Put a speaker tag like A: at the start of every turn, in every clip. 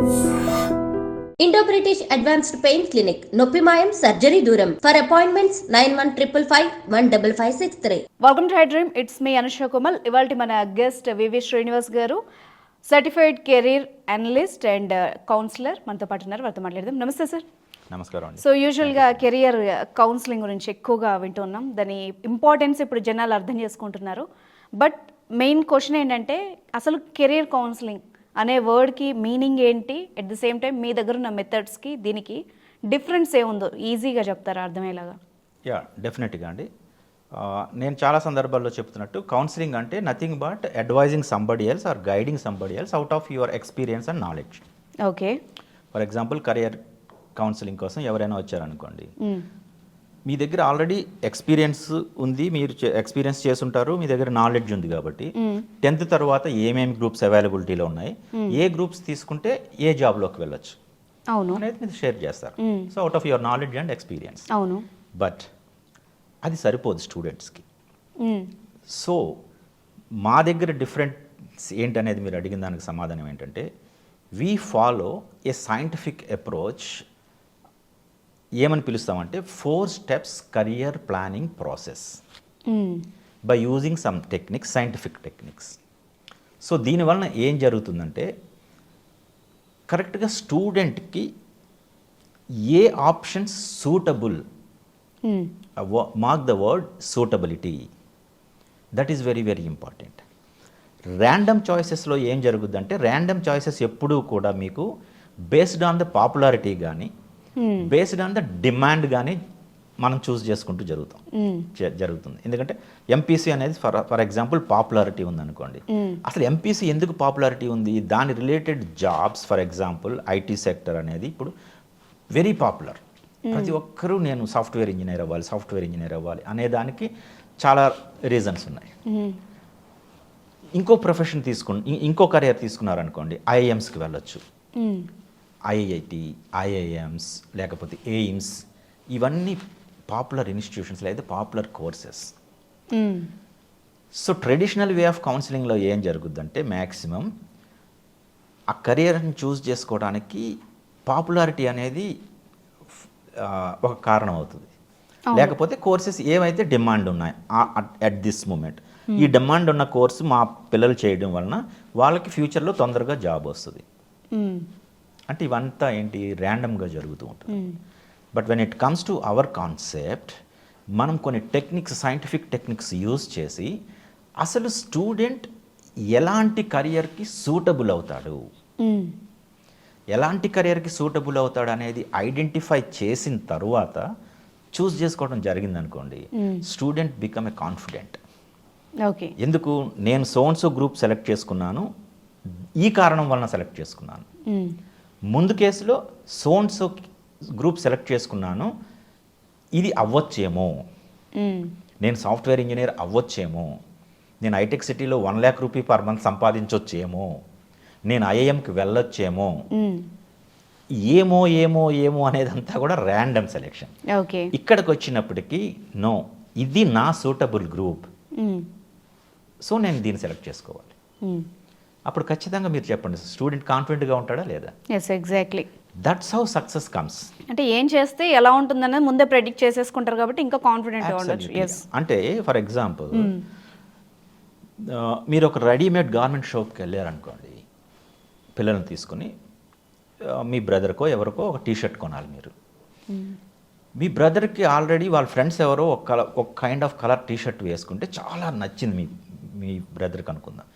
A: Indo British advanced pain clinic నొప్పి మాయం surgery దూరం. For appointments nine one triple five one double five six three
B: welcome to hi dream it's me Anusha కుమల్ ఇవాళ మన guest V V Srinivas garu certified career analyst and counsellor మనతో పాటు ఉన్నారు వారితో మాట్లాడదాం. నమస్తే సార్
C: నమస్కారం అండి.
B: సో యూజువల్గా కెరియర్ కౌన్సిలింగ్ గురించి ఎక్కువగా వింటున్నాం. దాని ఇంపార్టెన్స్ ఇప్పుడు జనాలు అర్థం చేసుకుంటున్నారు. బట్ మెయిన్ క్వశ్చన్ ఏంటంటే అసలు కెరియర్ కౌన్సిలింగ్ అనే వర్డ్కి మీనింగ్ ఏంటి? అట్ ది సేమ్ టైం మీ దగ్గర ఉన్న మెథడ్స్కి దీనికి డిఫరెన్స్ ఏముందో ఈజీగా చెప్తారా? అర్థమయ్యేలాగా?
C: యా డెఫినెట్గా అండి. నేను చాలా సందర్భాల్లో చెప్తున్నట్టు కౌన్సిలింగ్ అంటే nothing but advising somebody else or guiding somebody else out of your experience and knowledge
B: okay
C: for example career counselling కోసం ఎవరైనా వచ్చారనుకోండి. మీ దగ్గర ఆల్రెడీ ఎక్స్పీరియన్స్ ఉంది మీరు ఎక్స్పీరియన్స్ చేసుంటారు మీ దగ్గర నాలెడ్జ్ ఉంది కాబట్టి టెన్త్ తర్వాత ఏమేమి గ్రూప్స్ అవైలబిలిటీలో ఉన్నాయి ఏ గ్రూప్స్ తీసుకుంటే ఏ జాబ్లోకి వెళ్ళొచ్చు
B: అవును.
C: అనేది మీరు షేర్ చేస్తారు. So out of your knowledge and experience
B: అవును.
C: బట్ అది సరిపోదు స్టూడెంట్స్కి. సో మా దగ్గర డిఫరెన్స్ ఏంటనేది మీరు అడిగిన దానికి సమాధానం ఏంటంటే we follow a scientific approach ఏమని పిలుస్తామంటే four steps career planning process. By using some techniques scientific techniques so దీనివలన ఏం జరుగుతుందంటే కరెక్ట్గా స్టూడెంట్కి ఏ options suitable. Mark the word suitability that is very very important random చాయిసెస్లో ఏం జరుగుద్దంటే ర్యాండమ్ చాయిసెస్ ఎప్పుడూ కూడా మీకు బేస్డ్ ఆన్ ద పాపులారిటీ కానీ బేస్డ్ ఆన్ ద డిమాండ్ కానీ మనం చూస్ చేసుకుంటూ జరుగుతాం. జ- జరుగుతుంది. ఎందుకంటే ఎంపీసీ అనేది ఫర్ ఫర్ ఎగ్జాంపుల్ పాపులారిటీ ఉందనుకోండి. అసలు ఎంపీసీ ఎందుకు పాపులారిటీ ఉంది? దాని related jobs for example IT sector అనేది ఇప్పుడు వెరీ పాపులర్ ప్రతి ఒక్కరూ నేను సాఫ్ట్వేర్ ఇంజనీర్ అవ్వాలి సాఫ్ట్వేర్ ఇంజనీర్ అవ్వాలి అనే దానికి చాలా రీజన్స్ ఉన్నాయి. ఇంకో ప్రొఫెషన్ తీసుకుని ఇంకో కెరియర్ తీసుకున్నారనుకోండి ఐఐఎమ్స్కి వెళ్ళొచ్చు.
B: మ్మ్.
C: ఐఐఐటి ఐఐఎమ్స్ లేకపోతే ఎయిమ్స్ ఇవన్నీ పాపులర్ ఇన్స్టిట్యూషన్స్ లేదా popular courses. So traditional way of కౌన్సిలింగ్లో ఏం జరుగుద్దంటే మ్యాక్సిమం ఆ కెరియర్ని చూస్ చేసుకోవడానికి పాపులారిటీ అనేది ఒక కారణం అవుతుంది లేకపోతే కోర్సెస్ ఏవైతే డిమాండ్ ఉన్నాయి అట్ దిస్ మూమెంట్ ఈ డిమాండ్ ఉన్న కోర్సు మా పిల్లలు చేయడం వలన వాళ్ళకి ఫ్యూచర్లో తొందరగా జాబ్ వస్తుంది. అంటే ఇవంతా ఏంటి? ర్యాండమ్గా జరుగుతూ ఉంటుంది. But when it comes to our concept మనం కొన్ని టెక్నిక్స్ సైంటిఫిక్ టెక్నిక్స్ యూజ్ చేసి అసలు స్టూడెంట్ ఎలాంటి కెరియర్కి సూటబుల్ అవుతాడు?
B: మ్మ్.
C: ఎలాంటి కెరియర్కి సూటబుల్ అవుతాడు అనేది ఐడెంటిఫై చేసిన తరువాత చూస్ చేసుకోవడం జరిగిందనుకోండి student become a confident
B: okay
C: ఎందుకు? నేను సోన్సో గ్రూప్ సెలెక్ట్ చేసుకున్నాను ఈ కారణం వలన సెలెక్ట్ చేసుకున్నాను.
B: మ్మ్.
C: ముందు కేసులో సోన్సో గ్రూప్ సెలెక్ట్ చేసుకున్నాను. ఇది అవ్వచ్చేమో. నేను సాఫ్ట్వేర్ ఇంజనీర్ అవ్వచ్చేమో. నేను హైటెక్ సిటీలో one lakh rupee per month సంపాదించవచ్చేమో నేను ఐఐఎంకి వెళ్ళొచ్చేమో. ఏమో ఏమో ఏమో అనేదంతా కూడా ర్యాండమ్ సెలెక్షన్
B: ఓకే.
C: ఇక్కడికి వచ్చినప్పటికీ నో ఇది నా సూటబుల్ గ్రూప్. సో నేను దీన్ని సెలెక్ట్ చేసుకోవాలి. అప్పుడు ఖచ్చితంగా మీరు చెప్పండి స్టూడెంట్ కాన్ఫిడెంట్గా ఉంటాడా లేదా?
B: Yes exactly
C: that's how success comes
B: అంటే ఏం చేస్తే ఎలా ఉంటుందన్నది ముందే ప్రెడిక్ట్ చేసేసుకుంటారు కాబట్టి ఇంకా కాన్ఫిడెంట్ ఉండొచ్చు.
C: అంటే ఫర్ ఎగ్జాంపుల్ మీరు ఒక రెడీమేడ్ గార్మెంట్ షాప్కి వెళ్ళారనుకోండి పిల్లల్ని తీసుకుని మీ బ్రదర్కో ఎవరికో ఒక టీ షర్ట్ కొనాలి మీరు. మీ బ్రదర్కి ఆల్రెడీ వాళ్ళ ఫ్రెండ్స్ ఎవరో ఒక ఒక kind of colour T shirt వేసుకుంటే చాలా నచ్చింది మీ మీ బ్రదర్కి అనుకుందాం.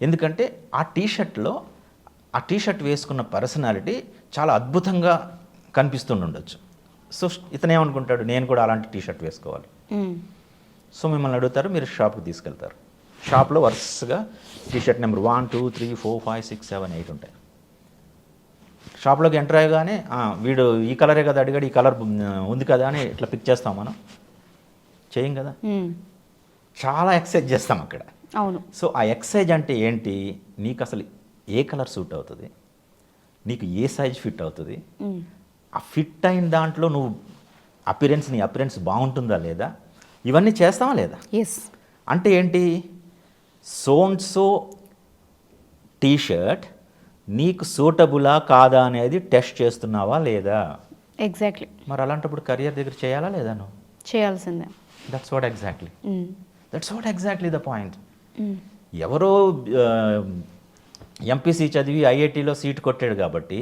C: ఎందుకంటే ఆ టీ షర్ట్లో ఆ టీ షర్ట్ వేసుకున్న పర్సనాలిటీ చాలా అద్భుతంగా కనిపిస్తుండొచ్చు సో ఇతను ఏమనుకుంటాడు? నేను కూడా అలాంటి టీ షర్ట్ వేసుకోవాలి సో మిమ్మల్ని అడుగుతారు మీరు షాప్కి తీసుకెళ్తారు. షాప్లో వరుసగా T shirt number one two three four five six seven eight ఉంటాయి. షాప్లోకి ఎంటర్ అయ్యగానే "ఆ, వీడు ఈ కలరే కదా అడిగాడు ఈ కలర్ ఉంది కదా అని ఇట్లా పిక్ చేస్తాం మనం. చేయం కదా? చాలా ఎక్సైజ్ చేస్తాం అక్కడ.
B: అవును.
C: సో ఆ ఎక్సైజ్ అంటే ఏంటి? నీకు అసలు ఏ కలర్ సూట్ అవుతుంది? నీకు ఏ సైజ్ ఫిట్ అవుతుంది. ఆ ఫిట్ అయిన దాంట్లో నువ్వు అపిరెన్స్ నీ అపిరెన్స్ బాగుంటుందా లేదా? ఇవన్నీ చేస్తావా లేదా?
B: ఎస్
C: అంటే ఏంటి? సోన్ సో టీ షర్ట్ నీకు సూటబులా కాదా అనేది టెస్ట్ చేస్తున్నావా లేదా?
B: ఎగ్జాక్ట్లీ
C: మరి అలాంటప్పుడు కెరియర్ దగ్గర చేయాలా లేదా నువ్వు?
B: చేయాల్సిందే.
C: That's what exactly. That's what exactly the point. ఎవరో ఎంపీసీ చదివి ఐఐటీలో సీట్ కొట్టాడు కాబట్టి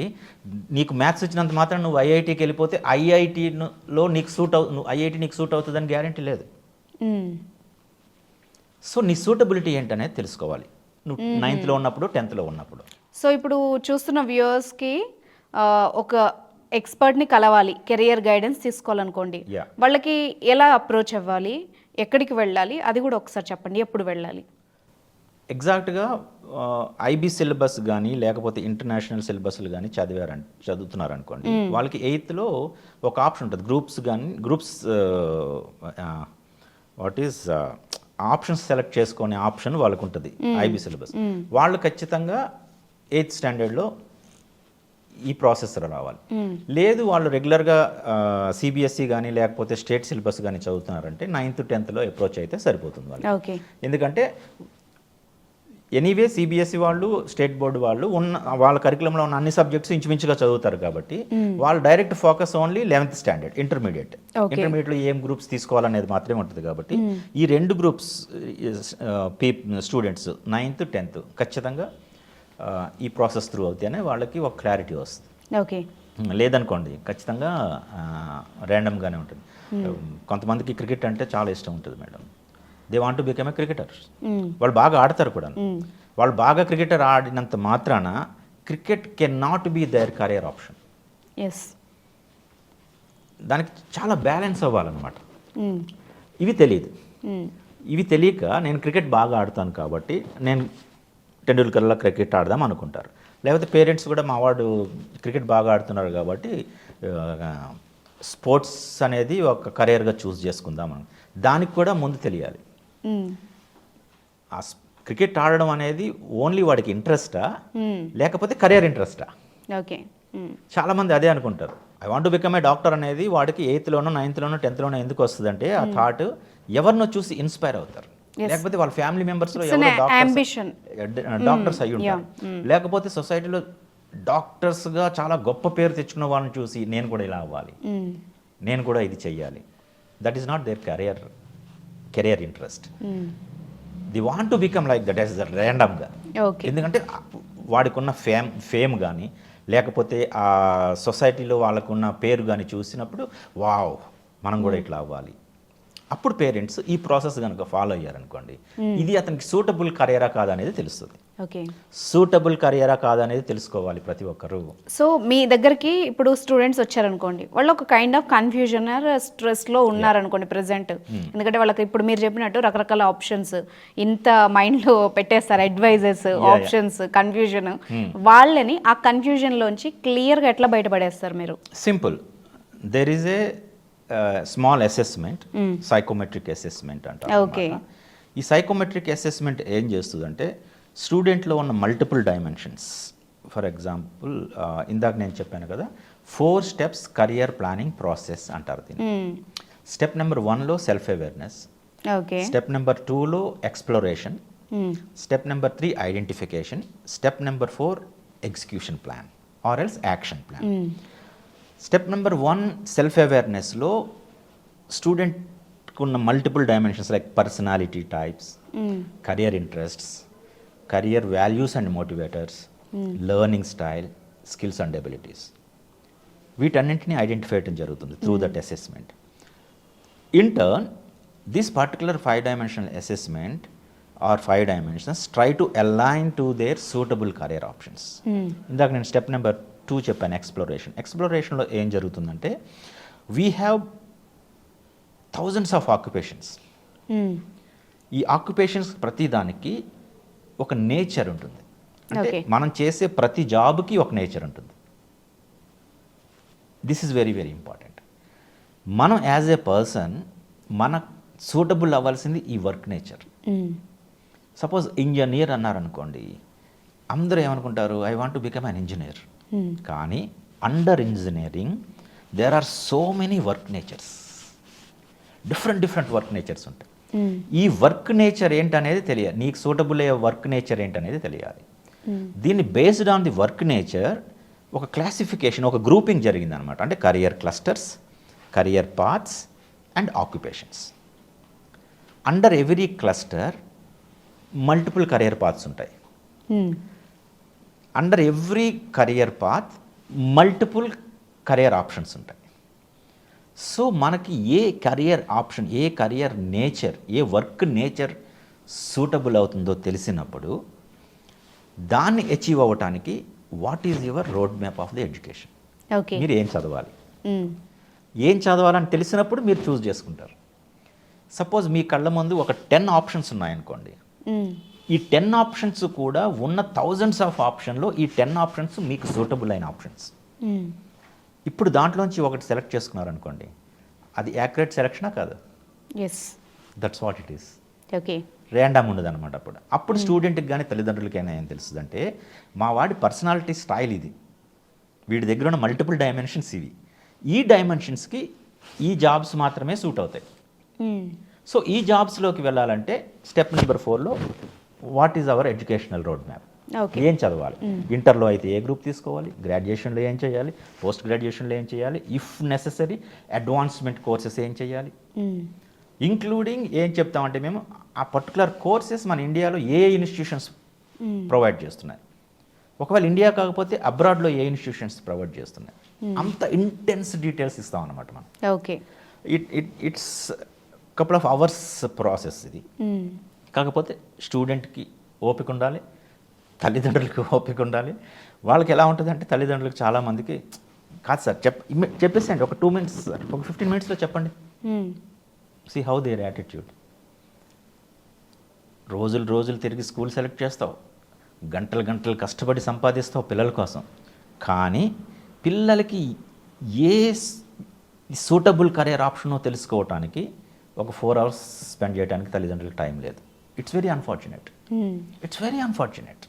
C: నీకు మ్యాథ్స్ వచ్చినంత మాత్రం నువ్వు ఐఐటీకి వెళ్ళిపోతే ఐఐటీలో నీకు సూట్ అవు నువ్వు ఐఐటీ నీకు సూట్ అవుతుందని గ్యారంటీ లేదు. సో నీ సూటబిలిటీ ఏంటనేది తెలుసుకోవాలి. నువ్వు నైన్త్లో ఉన్నప్పుడు టెన్త్లో ఉన్నప్పుడు.
B: సో ఇప్పుడు చూస్తున్న వ్యూవర్స్కి ఒక ఎక్స్పర్ట్ని కలవాలి కెరియర్ గైడెన్స్ తీసుకోవాలనుకోండి. వాళ్ళకి ఎలా అప్రోచ్ అవ్వాలి? ఎక్కడికి వెళ్ళాలి? అది కూడా ఒకసారి చెప్పండి ఎప్పుడు వెళ్ళాలి?
C: ఎగ్జాక్ట్గా ఐబీ సిలబస్ కానీ లేకపోతే ఇంటర్నేషనల్ సిలబస్లు కానీ చదివారని చదువుతున్నారు అనుకోండి వాళ్ళకి ఎయిత్లో ఒక ఆప్షన్ ఉంటుంది. గ్రూప్స్ కానీ groups what is options select చేసుకునే ఆప్షన్ వాళ్ళకు ఉంటుంది ఐబీ సిలబస్ వాళ్ళు ఖచ్చితంగా ఎయిత్ స్టాండర్డ్లో ఈ ప్రాసెసర్ రావాలి. లేదు వాళ్ళు రెగ్యులర్గా సిబిఎస్ఈ కానీ లేకపోతే స్టేట్ సిలబస్ కానీ చదువుతున్నారంటే నైన్త్ టెన్త్లో అప్రోచ్ అయితే సరిపోతుంది వాళ్ళు ఎందుకంటే ఎనీవే సిబిఎస్ఈ వాళ్ళు స్టేట్ బోర్డు వాళ్ళు ఉన్న వాళ్ళ కరికులంలో ఉన్న అన్ని సబ్జెక్ట్స్ ఇంచుమించుగా చదువుతారు కాబట్టి వాళ్ళు direct focus only eleventh standard intermediate. ఇంటర్మీడియట్లో ఏం గ్రూప్స్ తీసుకోవాలనేది మాత్రమే ఉంటుంది కాబట్టి ఈ రెండు గ్రూప్స్ పీ స్టూడెంట్స్ నైన్త్ టెన్త్ ఖచ్చితంగా ఈ ప్రాసెస్ త్రూ అవుతేనే వాళ్ళకి ఒక క్లారిటీ వస్తుంది.
B: ఓకే
C: లేదనుకోండి ఖచ్చితంగా ర్యాండమ్గానే ఉంటుంది. కొంతమందికి క్రికెట్ అంటే చాలా ఇష్టం ఉంటుంది madam. They want to become a cricketer. వాళ్ళు బాగా ఆడతారు కూడా
B: మ్మ్.
C: వాళ్ళు బాగా క్రికెటర్ ఆడినంత మాత్రాన cricket can not be there career option
B: yes
C: దానికి చాలా బ్యాలెన్స్ అవ్వాలన్నమాట. ఇవి తెలియదు ఇవి తెలియక నేను క్రికెట్ బాగా ఆడతాను కాబట్టి నేను టెండూల్కర్లా క్రికెట్ ఆడదాం అనుకుంటారు. లేకపోతే పేరెంట్స్ కూడా మా వాడు క్రికెట్ బాగా ఆడుతున్నారు కాబట్టి స్పోర్ట్స్ అనేది ఒక కెరియర్గా చూస్ చేసుకుందాం అని. దానికి కూడా ముందు తెలియాలి. క్రికెట్ ఆడడం అనేది ఓన్లీ వాడికి ఇంట్రెస్టా? లేకపోతే కెరియర్ ఇంట్రెస్టా?
B: ఓకే.
C: చాలామంది అదే అనుకుంటారు. I want become a doctor అనేది వాడికి ఎయిత్లోనో నైన్త్లోనో టెన్త్లోనో ఎందుకు వస్తుందంటే ఆ థాట్ ఎవరినో చూసి ఇన్స్పైర్ అవుతారు. లేకపోతే వాళ్ళ ఫ్యామిలీ ఎవరో
B: ambition.
C: డాక్టర్స్ అయ్యి ఉంటారు. లేకపోతే సొసైటీలో డాక్టర్స్గా చాలా గొప్ప పేరు తెచ్చుకున్న వాళ్ళని చూసి నేను కూడా ఇలా అవ్వాలి. నేను కూడా ఇది చెయ్యాలి. That is not there career. Career interest. They want to become like that as ర్యాండమ్గా ఎందుకంటే వాడికి ఉన్న ఫేమ్ ఫేమ్ కానీ లేకపోతే ఆ సొసైటీలో వాళ్ళకున్న పేరు కానీ చూసినప్పుడు వావ్ మనం కూడా ఇట్లా అవ్వాలి. అప్పుడు పేరెంట్స్ ఈ ప్రాసెస్ కనుక ఫాలో అయ్యారనుకోండి ఇది అతనికి సూటబుల్ కరియరా కాదా అనేది తెలుస్తుంది. సూటబుల్ కరియరా కాదా అనేది తెలుసుకోవాలి ప్రతి ఒక్కరు.
B: సో మీ దగ్గరికి ఇప్పుడు స్టూడెంట్స్ వచ్చారనుకోండి వాళ్ళు ఒక కైండ్ ఆఫ్ కన్ఫ్యూజన్ స్ట్రెస్లో ఉన్నారనుకోండి ప్రెసెంట్ ఎందుకంటే వాళ్ళకి ఇప్పుడు మీరు చెప్పినట్టు రకరకాల ఆప్షన్స్ ఇంత మైండ్లో పెట్టేస్తారు అడ్వైజెస్. ఆప్షన్స్ కన్ఫ్యూజన్ వాళ్ళని ఆ కన్ఫ్యూజన్లోంచి క్లియర్గా ఎట్లా బయటపడేస్తారు మీరు?
C: Simple there is a small assessment psychometric assessment అంటారు. ఈ సైకోమెట్రిక్ అసెస్మెంట్ ఏం చేస్తుందంటే స్టూడెంట్లో ఉన్న మల్టిపుల్ డైమెన్షన్స్. ఫర్ ఎగ్జాంపుల్ ఇందాక నేను చెప్పాను కదా four steps career planning process అంటారు దీన్ని. స్టెప్ నెంబర్ వన్లో self awareness
B: okay
C: step number టూలో exploration step number three identification step number four execution plan or else action plan step number one self అవేర్నెస్లో స్టూడెంట్కి ఉన్న multiple dimensions like personality types career interests career values and motivators learning style skills and abilities వీటన్నింటినీ identify చేయడం జరుగుతుంది through that assessment in turn this particular five dimensional assessment are five dimensions try to align to their suitable career options ఇందాక నేను step number two చెప్పాను exploration ఎక్స్ప్లోరేషన్లో ఏం జరుగుతుందంటే we have thousands of occupations ఈ occupations ప్రతి దానికి ఒక నేచర్ ఉంటుంది. అంటే. మనం చేసే ప్రతి జాబ్కి ఒక నేచర్ ఉంటుంది. This is very very important మనం యాజ్ ఏ పర్సన్ మన సూటబుల్ అవ్వాల్సింది ఈ వర్క్ నేచర్ సపోజ్ ఇంజనీర్ అన్నారనుకోండి అందరూ ఏమనుకుంటారు? I want to become an engineer కానీ under engineering there are so many work natures different different work natures ఉంటాయి. ఈ వర్క్ నేచర్ ఏంటనేది తెలియాలి. నీకు సూటబుల్ అయ్యే వర్క్ నేచర్ ఏంటనేది తెలియాలి. దీన్ని based on the work nature ఒక క్లాసిఫికేషన్ ఒక గ్రూపింగ్ జరిగింది అనమాట అంటే career clusters career paths and occupations under every cluster multiple career paths ఉంటాయి.
B: Hmm.
C: Under every career path multiple career options ఉంటాయి. సో మనకి ఏ కరియర్ ఆప్షన్ ఏ కరియర్ నేచర్ ఏ వర్క్ నేచర్ సూటబుల్ అవుతుందో తెలిసినప్పుడు దాన్ని అచీవ్ అవ్వటానికి what is your road map of the education
B: okay
C: మీరు ఏం చదవాలి
B: Hmm.
C: ఏం చదవాలని తెలిసినప్పుడు మీరు చూస్ చేసుకుంటారు సపోజ్ మీ కళ్ళ ముందు ఒక టెన్ ఆప్షన్స్ ఉన్నాయనుకోండి
B: Hmm.
C: ఈ టెన్ ఆప్షన్స్ కూడా ఉన్న థౌజండ్స్ ఆఫ్ ఆప్షన్లో ఈ టెన్ ఆప్షన్స్ మీకు సూటబుల్ అయిన ఆప్షన్స్. ఇప్పుడు దాంట్లోంచి ఒకటి సెలెక్ట్ చేసుకున్నారనుకోండి అది యాక్యురేట్ సెలెక్షనా కాదు?
B: Yes
C: that's what it is
B: okay
C: random ఉండదు అనమాట అప్పుడు అప్పుడు స్టూడెంట్కి కానీ తల్లిదండ్రులకైనా ఏం తెలుస్తుందంటే మా వాడి పర్సనాలిటీ స్టైల్ ఇది. వీడి దగ్గర ఉన్న మల్టిపుల్ డైమెన్షన్స్ ఇవి. ఈ డైమెన్షన్స్కి ఈ జాబ్స్ మాత్రమే సూట్ అవుతాయి.
B: Hmm.
C: సో ఈ జాబ్స్లోకి వెళ్ళాలంటే స్టెప్ నెంబర్ ఫోర్లో what is our educational road map ఏం చదవాలి? ఇంటర్లో అయితే ఏ గ్రూప్ తీసుకోవాలి? గ్రాడ్యుయేషన్లో ఏం చేయాలి? పోస్ట్ గ్రాడ్యుయేషన్లో ఏం చేయాలి? ఇఫ్ నెససరీ అడ్వాన్స్మెంట్ కోర్సెస్ ఏం చేయాలి?
B: Hmm.
C: ఇంక్లూడింగ్ ఏం చెప్తామంటే మేము ఆ పర్టికులర్ కోర్సెస్ మన ఇండియాలో ఏ ఇన్స్టిట్యూషన్స్
B: Hmm.
C: ప్రొవైడ్ చేస్తున్నాయి? ఒకవేళ ఇండియా కాకపోతే అబ్రాడ్లో ఏ ఇన్స్టిట్యూషన్స్ ప్రొవైడ్ చేస్తున్నాయి? అంత ఇంటెన్స్ డీటెయిల్స్ ఇస్తాం అనమాట మనం
B: okay
C: it it it's couple of hours process ఇది.
B: Hmm.
C: కాకపోతే స్టూడెంట్కి ఓపిక ఉండాలి. తల్లిదండ్రులకి ఓపిక ఉండాలి. వాళ్ళకి ఎలా ఉంటుంది అంటే తల్లిదండ్రులకు చాలామందికి కాదు సార్ చెప్ చెప్పేసేయండి ఒక టూ మినిట్స్ సార్ ఒక ఫిఫ్టీన్ మినిట్స్లో చెప్పండి. సి హౌ దేర్ యాటిట్యూడ్ రోజులు రోజులు తిరిగి స్కూల్ సెలెక్ట్ చేస్తావు. గంటలు గంటలు కష్టపడి సంపాదిస్తావు పిల్లల కోసం. కానీ పిల్లలకి ఏ సూటబుల్ కరియర్ ఆప్షనో తెలుసుకోవటానికి ఒక ఫోర్ అవర్స్ స్పెండ్ చేయడానికి తల్లిదండ్రులకు టైం లేదు. It's very unfortunate. It's very unfortunate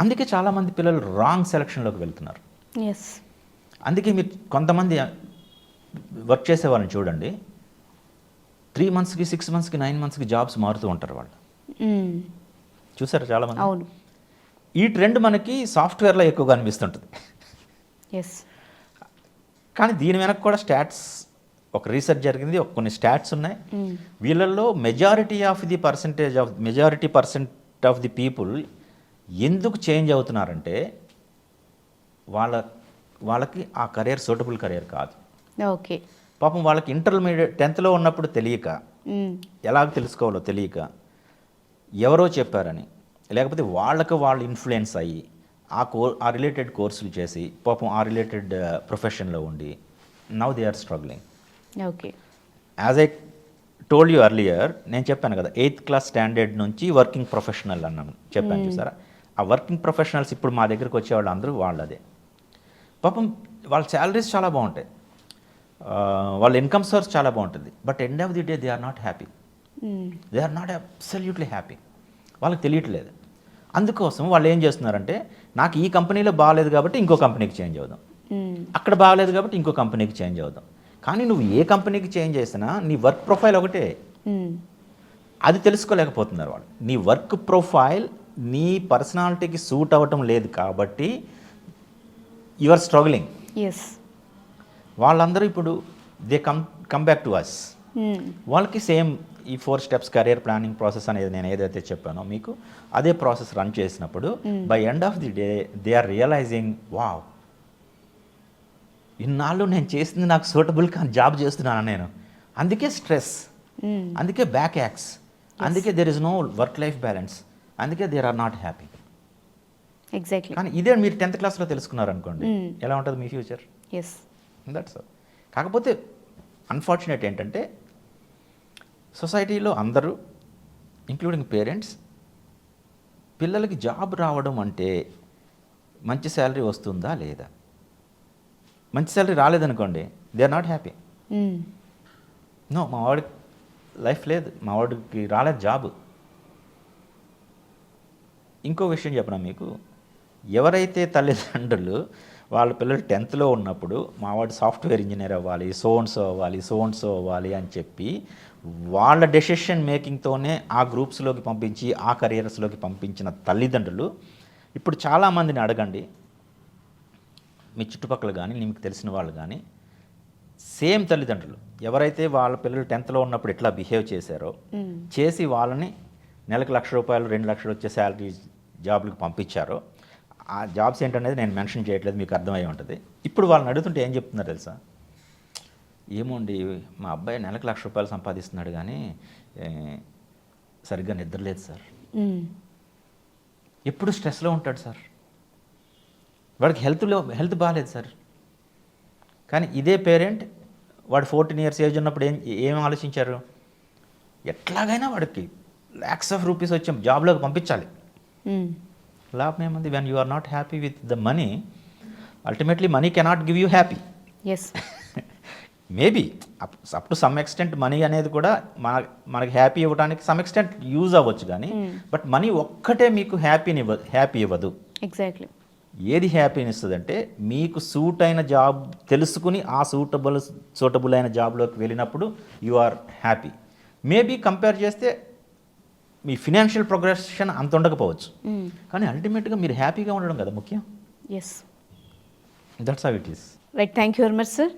C: అందుకే చాలామంది పిల్లలు రాంగ్ సెలక్షన్లోకి వెళ్తున్నారు.
B: Yes.
C: అందుకే మీరు కొంతమంది వర్క్ చేసే వాళ్ళని చూడండి. త్రీ మంత్స్కి సిక్స్ మంత్స్కి నైన్ మంత్స్కి జాబ్స్ మారుతూ ఉంటారు వాళ్ళు.
B: Hmm.
C: చూసారు చాలామంది?
B: అవును.
C: ఈ ట్రెండ్ మనకి సాఫ్ట్వేర్లో ఎక్కువగా అనిపిస్తుంటుంది.
B: ఎస్
C: కానీ దీని వెనక కూడా స్టాట్స్ ఒక రీసెర్చ్ జరిగింది ఒక కొన్ని స్టాట్స్ ఉన్నాయి. వీళ్ళల్లో majority of the percentage of majority percent of the people ఎందుకు చేంజ్ అవుతున్నారంటే వాళ్ళ వాళ్ళకి ఆ కెరియర్ సూటబుల్ కెరియర్ కాదు.
B: ఓకే.
C: పాపం వాళ్ళకి ఇంటర్మీడియట్ టెన్త్లో ఉన్నప్పుడు తెలియక ఎలాగ తెలుసుకోవాలో తెలియక ఎవరో చెప్పారని లేకపోతే వాళ్ళకి వాళ్ళు ఇన్ఫ్లుయెన్స్ అయ్యి ఆ కో ఆ రిలేటెడ్ కోర్సులు చేసి పాపం ఆ రిలేటెడ్ ప్రొఫెషన్లో ఉండి now they are struggling.
B: Okay.
C: As I told you earlier నేను చెప్పాను కదా ఎయిత్ క్లాస్ స్టాండర్డ్ నుంచి వర్కింగ్ ప్రొఫెషనల్ అన్నాను చెప్పాను చూసారా? ఆ వర్కింగ్ ప్రొఫెషనల్స్ ఇప్పుడు మా దగ్గరికి వచ్చేవాళ్ళు అందరూ వాళ్ళదే. పాపం వాళ్ళ శాలరీస్ చాలా బాగుంటాయి. వాళ్ళ ఇన్కమ్ సోర్స్ చాలా బాగుంటుంది. But end of the day they are not happy. They are not absolutely happy. వాళ్ళకి తెలియట్లేదు. అందుకోసం వాళ్ళు ఏం చేస్తున్నారంటే నాకు ఈ కంపెనీలో బాగాలేదు కాబట్టి ఇంకో కంపెనీకి చేంజ్ అవుదాం. అక్కడ బాగాలేదు కాబట్టి ఇంకో కంపెనీకి చేంజ్ అవుదాం. కానీ నువ్వు ఏ కంపెనీకి చేంజ్ చేసినా నీ వర్క్ ప్రొఫైల్ ఒకటే. అది తెలుసుకోలేకపోతున్నారు వాళ్ళు. నీ వర్క్ ప్రొఫైల్ నీ పర్సనాలిటీకి సూట్ అవ్వటం లేదు కాబట్టి యు ఆర్ స్ట్రగ్లింగ్
B: ఎస్
C: వాళ్ళందరూ ఇప్పుడు they come come back to us వాళ్ళకి సేమ్ ఈ four steps career planning process అనేది నేను ఏదైతే చెప్పానో మీకు అదే ప్రాసెస్ రన్ చేసినప్పుడు by end of the day they are realizing wow ఇన్నాళ్ళు నేను చేసింది నాకు సూటబుల్ కానీ జాబ్ చేస్తున్నాను నేను? అందుకే స్ట్రెస్ అందుకే బ్యాక్ యాక్స్ అందుకే there is no work life balance అందుకే there are not happy
B: exactly
C: కానీ ఇదే మీరు టెన్త్ క్లాస్లో తెలుసుకున్నారనుకోండి
B: Mm.
C: ఎలా ఉంటుంది మీ ఫ్యూచర్
B: ఎస్
C: దట్స్ కాకపోతే అన్ఫార్చునేట్ ఏంటంటే సొసైటీలో అందరూ ఇంక్లూడింగ్ పేరెంట్స్ పిల్లలకి జాబ్ రావడం అంటే మంచి శాలరీ వస్తుందా లేదా? మంచి శాలరీ రాలేదనుకోండి they are not happy no మా వాడికి లైఫ్ లేదు. మా వాడికి రాలేదు జాబ్ ఇంకో విషయం చెప్పనా మీకు? ఎవరైతే తల్లిదండ్రులు వాళ్ళ పిల్లలు టెన్త్లో ఉన్నప్పుడు మా వాడు సాఫ్ట్వేర్ ఇంజనీర్ అవ్వాలి సోన్స్ అవ్వాలి సోన్స్ అవ్వాలి అని చెప్పి వాళ్ళ డెసిషన్ మేకింగ్తోనే ఆ గ్రూప్స్లోకి పంపించి ఆ కెరియర్స్లోకి పంపించిన తల్లిదండ్రులు ఇప్పుడు చాలామందిని అడగండి. మీ చుట్టుపక్కల కానీ మీకు తెలిసిన వాళ్ళు కానీ సేమ్ తల్లిదండ్రులు ఎవరైతే వాళ్ళ పిల్లలు టెన్త్లో ఉన్నప్పుడు ఎట్లా బిహేవ్ చేశారో చేసి వాళ్ళని నెలకు లక్ష రూపాయలు రెండు లక్షలు వచ్చే శాలరీ జాబ్లకు పంపించారో. ఆ జాబ్స్ ఏంటనేది నేను మెన్షన్ చేయట్లేదు మీకు అర్థమై ఉంటుంది. ఇప్పుడు వాళ్ళని అడుగుతుంటే ఏం చెప్తున్నారు తెలుసా? ఏమోండి మా అబ్బాయి నెలకు లక్ష రూపాయలు సంపాదిస్తున్నాడు కానీ సరిగ్గా నిద్రలేదు సార్. ఎప్పుడు స్ట్రెస్లో ఉంటాడు సార్? వాడికి హెల్త్లో హెల్త్ బాగాలేదు సార్. కానీ ఇదే పేరెంట్ వాడు ఫోర్టీన్ ఇయర్స్ ఏజ్ ఉన్నప్పుడు ఏం ఏం ఆలోచించారు? ఎట్లాగైనా వాడికి ల్యాక్స్ ఆఫ్ రూపీస్ వచ్చే జాబ్లోకి పంపించాలి. లాభం ఏముంది? When you are not happy with the money ultimately money cannot give you happy
B: yes
C: maybe up to some extent money అనేది కూడా మన మనకి హ్యాపీ ఇవ్వడానికి సమ్ ఎక్స్టెంట్ యూజ్ అవ్వచ్చు కానీ బట్ మనీ ఒక్కటే మీకు హ్యాపీని ఇవ్వ హ్యాపీ ఇవ్వదు.
B: ఎగ్జాక్ట్లీ
C: ఏది హ్యాపీని ఇస్తుందంటే మీకు సూట్ అయిన జాబ్ తెలుసుకుని ఆ సూటబుల్ సూటబుల్ అయిన జాబ్లోకి వెళ్ళినప్పుడు you are happy maybe compare చేస్తే మీ ఫినాన్షియల్ ప్రోగ్రెషన్ అంత ఉండకపోవచ్చు. కానీ అల్టిమేట్గా మీరు హ్యాపీగా ఉండడం కదా ముఖ్యం.
B: Yes
C: that's how it is
B: right thank you very much sir